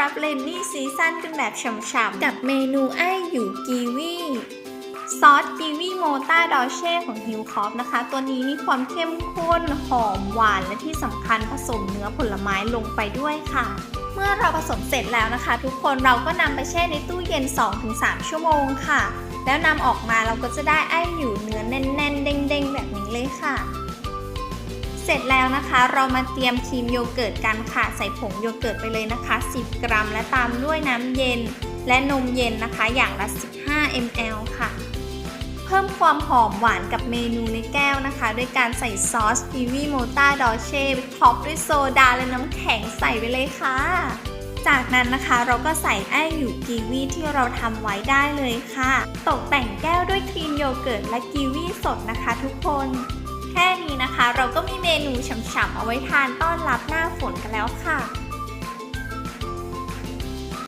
รับเลนนี่ซีซั่นกันแบบฉ่ำๆ กับเมนูไออยู่กีวีซอสกีวีโมต้าดอเช่ของฮิวคอฟนะคะ ตัวนี้มีความเข้มข้น หอมหวานและที่สำคัญผสมเนื้อผลไม้ลงไปด้วยค่ะ เมื่อเราผสมเสร็จแล้วนะคะ ทุกคนเราก็นำไปแช่ในตู้เย็น 2-3 ชั่วโมงค่ะ แล้วนำออกมาเราก็จะได้ไออยู่เนื้อแน่นๆ เด้ง เสร็จแล้วนะคะเรามาเตรียมครีมโยเกิร์ตกันค่ะ ใส่ผงโยเกิร์ตไปเลยนะคะ 10 กรัม และตามด้วยน้ำเย็น และนมเย็นนะคะ อย่างละ 15 ml ค่ะ เพิ่มความหอมหวานกับเมนูในแก้วนะคะ ด้วยการใส่ซอสกีวีโมต้าดอเช่ท็อปด้วยโซดาและน้ำแข็งใส่ไปเลยค่ะ จากนั้นนะคะเราก็ใส่ไออยู่กีวีที่เราทำไว้ได้เลยค่ะ ตกแต่งแก้วด้วยครีมโยเกิร์ตและกีวีสดนะคะทุกคน แค่นี้นะคะ เราก็มีเมนูฉ่ำๆเอาไว้ทานต้อนรับหน้าฝนกันแล้วค่ะ